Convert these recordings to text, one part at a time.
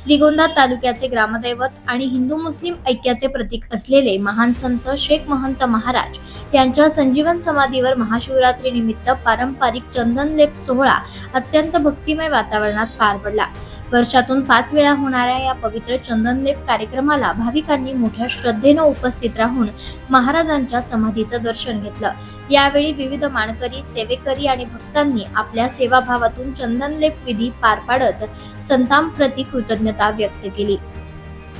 श्रीगोंदा तालुक्याचे ग्रामदैवत आणि हिंदू मुस्लिम ऐक्याचे प्रतीक असलेले महान संत शेख महंत महाराज यांच्या संजीवन समाधीवर महाशिवरात्री निमित्त पारंपरिक चंदनलेप सोहळा अत्यंत भक्तिमय वातावरणात पार पडला. वर्षातून पाच वेळा होणाऱ्या या पवित्र चंदनलेप कार्यक्रमाला भाविकांनी मोठ्या श्रद्धेनं उपस्थित राहून महाराजांच्या समाधीचं दर्शन घेतलं. यावेळी विविध मानकरी सेवेकरी आणि भक्तांनी आपल्या सेवाभावातून चंदनलेप विधी पार पाडत संतांप्रती कृतज्ञता व्यक्त केली.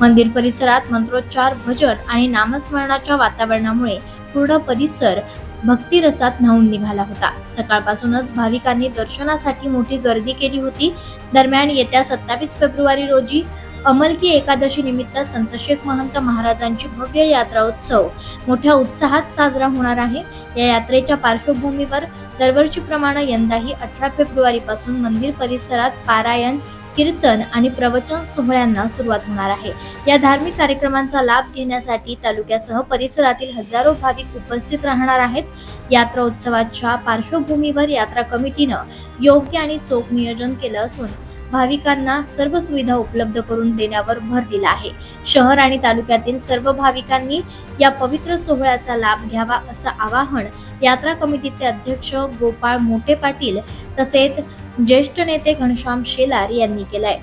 मंदिर परिसरात मंत्रोच्चार भजन आणि नामस्मरणाच्या वातावरणामुळे पूर्ण परिसर भक्तिरसात न्हावून निघाला होता. सकाळपासूनच भाविकांनी दर्शनासाठी मोठी गर्दी केली होती. दरम्यान येत्या सत्तावीस फेब्रुवारी रोजी अमलकी एकादशी निमित्त संत शेख महंत महाराजांची भव्य यात्रा उत्सव मोठ्या उत्साहात साजरा होणार आहे. या यात्रेच्या पार्श्वभूमीवर दरवर्षीप्रमाणे यंदाही अठरा फेब्रुवारी पासून मंदिर परिसरात पारायण कीर्तन आणि प्रवचन सोहळ्यांना सुरुवात होणार आहे. या धार्मिक कार्यक्रमांचा लाभ घेण्यासाठी तालुक्यासह परिसरातील हजारो भाविक उपस्थित राहणार आहेत. यात्रा उत्सवाच्या पार्श्वभूमीवर यात्रा कमिटीनं योग्य आणि चोख नियोजन केलं असून भाविकांना सर्व सुविधा उपलब्ध करून देण्यावर भर दिला आहे. शहर आणि तालुक्यातील सर्व भाविकांनी या पवित्र सोहळ्याचा लाभ घ्यावा असं आवाहन यात्रा कमिटीचे अध्यक्ष गोपाळ मोठे पाटील तसेच ज्येष्ठ नेते घनश्याम शेलार यांनी केलंय.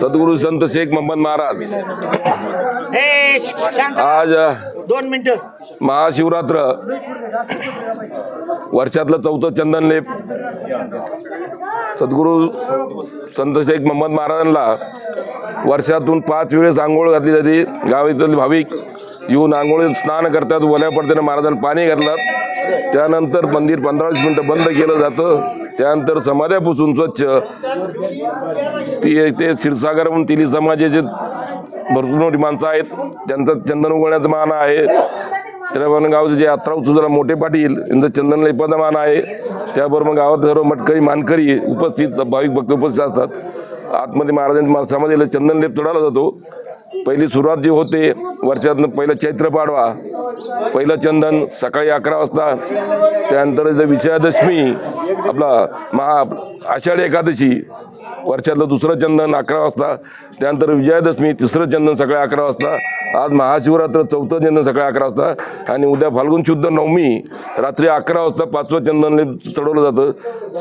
सद्गुरू संत शेख मोहम्मद महाराज. आज दोन मिनिटं. महाशिवरात्र. वर्षातलं चौथं चंदनलेप सद्गुरू संत शेख मोहम्मद महाराजांना वर्षातून पाच वेळेस आंघोळ घातली जाते. गावातील भाविक येऊन आंघोळीत स्नान करतात. वल्या पडत्यानं महाराजांना पाणी घातलं. त्यानंतर मंदिर पंधरा वीस मिनटं बंद केलं जातं. त्यानंतर समाध्या पुसून स्वच्छ. ती ते क्षीरसागर म्हणून तिली समाजाचे भरपूर मोठी माणसं आहेत. त्यांचं चंदन उगवण्याचं मान आहे. त्याप्रमाणे गावचे जे यात्रा उत्सव जरा मोठे पाटील यांचं चंदन लेपाचं मान आहे. त्याबरोबर गावात सर्व मटकरी मानकरी उपस्थित भाविक भक्त उपस्थित असतात. आतमध्ये महाराजांच्या समाधीला चंदन लेप चढवला जातो. पहिली सुरुवात जी होते वर्षातनं पहिलं चैत्र पाडवा. पहिलं चंदन सकाळी अकरा वाजता त्यानंतर विजयादशमी आपला महा आषाढी एकादशी वर्षातलं दुसरं चंदन अकरा वाजता त्यानंतर विजयादशमी तिसरं चंदन सकाळी अकरा वाजता आज महाशिवरात्र चौथं चंदन सकाळी अकरा वाजता आणि उद्या फाल्गुन शुद्ध नवमी रात्री अकरा वाजता पाचवं चंदन चढवलं जातं.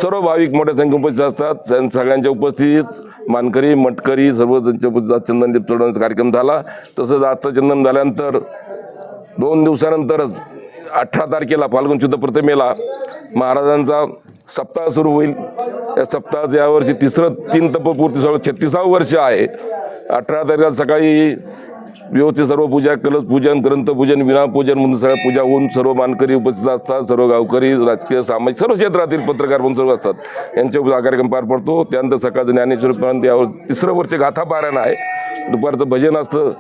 सर्व भाविक मोठ्या संख्येने उपस्थित असतात. सगळ्यांच्या उपस्थितीत मानकरी मटकरी सर्व त्यांच्या चंदन चढवण्याचा कार्यक्रम झाला. तसंच आजचं चंदन झाल्यानंतर दोन दिवसानंतरच अठरा तारखेला फाल्गुन शुद्ध प्रतिमेला महाराजांचा सप्ताह सुरू होईल. या सप्ताहाचं यावर्षी तिसरं तीन तपपूर्ती सोळा छत्तीसावं वर्ष आहे. अठरा तारखेला सकाळी व्यवस्थित सर्व पूजा कलश पूजन ग्रंथपूजन विनापूजन म्हणून सगळ्या पूजा होऊन सर्व मानकरी उपस्थित असतात सर्व गावकरी राजकीय सामाजिक सर्व क्षेत्रातील पत्रकार पण सर्व असतात. यांच्या कार्यक्रम पार पडतो. त्यानंतर सकाळचं ज्ञानेश्वरपर्यंत यावर तिसरं वर्ष गाथा पारायण आहे. दुपारचं भजन असतं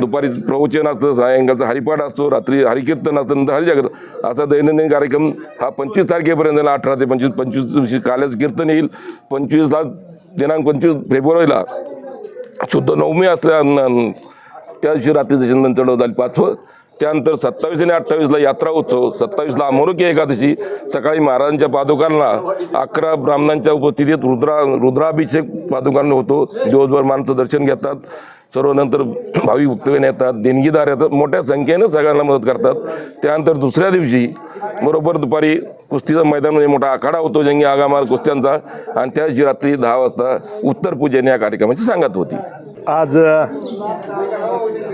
दुपारी प्रवचन असतं सायंकाळचं हरिपाठ असतो रात्री हरिकीर्तन असतं नंतर हरिजागर असा दैनंदिन कार्यक्रम हा पंचवीस तारखेपर्यंत अठरा ते पंचवीस पंचवीस दिवशी कालच कीर्तन येईल. पंचवीसला दिनांक पंचवीस फेब्रुवारीला शुद्ध नवमी असल्या त्या दिवशी रात्रीचं चंदन चढवत झाली पाचवं त्यानंतर सत्तावीस आणि अठ्ठावीसला यात्रा उत्सव सत्तावीसला अमोरकी एकादशी. सकाळी महाराजांच्या पादुकांना अकरा ब्राह्मणांच्या उपस्थितीत रुद्रा रुद्राभिषेक पादुकांना होतो. दिवसभर माणसं दर्शन घेतात. सर्व नंतर भाविक भक्तगण येतात. देणगीदार येतात. मोठ्या संख्येनं सगळ्यांना मदत करतात. त्यानंतर दुसऱ्या दिवशी बरोबर दुपारी कुस्तीचं मैदान मोठा आखाडा होतो जंगी आगामार कुस्त्यांचा. आणि त्या दिवशी रात्री दहा वाजता उत्तर पूजन या कार्यक्रमाची सांगत होती. आज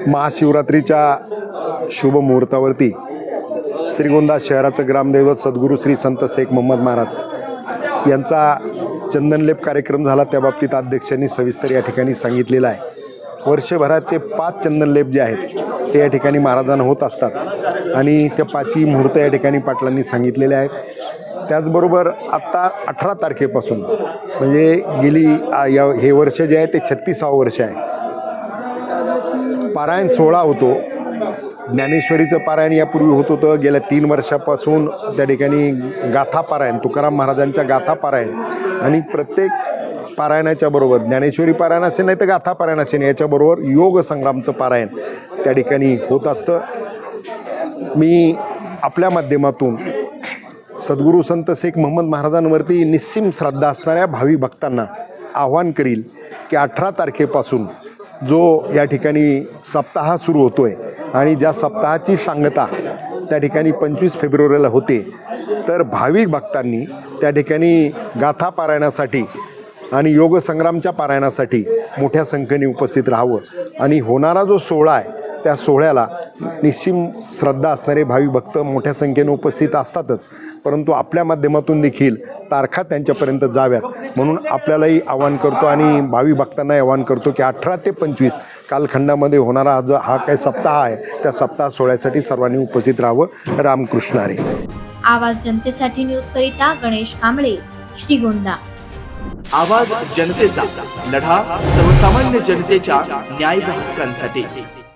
महाशिवरात्रीच्या शुभ मुहूर्तावरती श्रीगोंदा शहराचं ग्रामदैवत सद्गुरू श्री संत शेख मोहम्मद महाराज यांचा चंदनलेप कार्यक्रम झाला. त्या बाबतीत अध्यक्षांनी सविस्तर या ठिकाणी सांगितलेलं आहे. वर्षभराचे पाच चंदनलेप जे आहेत ते या ठिकाणी महाराजांना होत असतात. आणि त्या पाचही मुहूर्त या ठिकाणी पाटलांनी सांगितलेले आहेत. त्याचबरोबर आत्ता अठरा तारखेपासून म्हणजे गेली या हे वर्ष जे आहे ते छत्तीसावं वर्ष आहे. पारायण सोहळा होतो. ज्ञानेश्वरीचं पारायण यापूर्वी होत होतं. गेल्या तीन वर्षापासून त्या ठिकाणी गाथा पारायण तुकाराम महाराजांच्या गाथा पारायण आणि प्रत्येक पारायणाच्या बरोबर ज्ञानेश्वरी पारायण असेल नाही तर गाथा पारायण असेल याच्याबरोबर योग संग्रामचं पारायण त्या ठिकाणी होत असतं. मी आपल्या माध्यमातून सद्गुरू संत शेख मोहम्मद महाराजांवरती निस्सीम श्रद्धा असणाऱ्या भावी भक्तांना आव्हान करील की अठरा तारखेपासून जो या ठिकाणी सप्ताह सुरू होतो आहे आणि ज्या सप्ताहाची सांगता त्या ठिकाणी पंचवीस फेब्रुवारीला होते तर भाविक भक्तांनी त्या ठिकाणी गाथा पारायणासाठी आणि योग संग्रामच्या पारायणासाठी मोठ्या संख्येने उपस्थित राहावं. आणि होणारा जो सोहळा आहे त्या सोहळ्याला निश्चिम श्रद्धा असणारे भावी भक्त मोठ्या संख्येने उपस्थित असतातच. परंतु आपल्या माध्यमातून देखील तारखा त्यांच्यापर्यंत जाव्यात. म्हणून आपल्यालाही आवाहन करतो आणि भावी भक्तांनाही आवाहन करतो की अठरा ते पंचवीस कालखंडामध्ये होणारा जो हा काही सप्ताह आहे त्या सप्ताह सोहळ्यासाठी सर्वांनी उपस्थित राहावं. रामकृष्ण हरी. आवाज जनतेसाठी न्यूज करिता गणेश कांबळे श्रीगोंदा. आवाज जनतेचा लढा सर्वसामान्य जनतेच्या न्याय हक्कांसाठी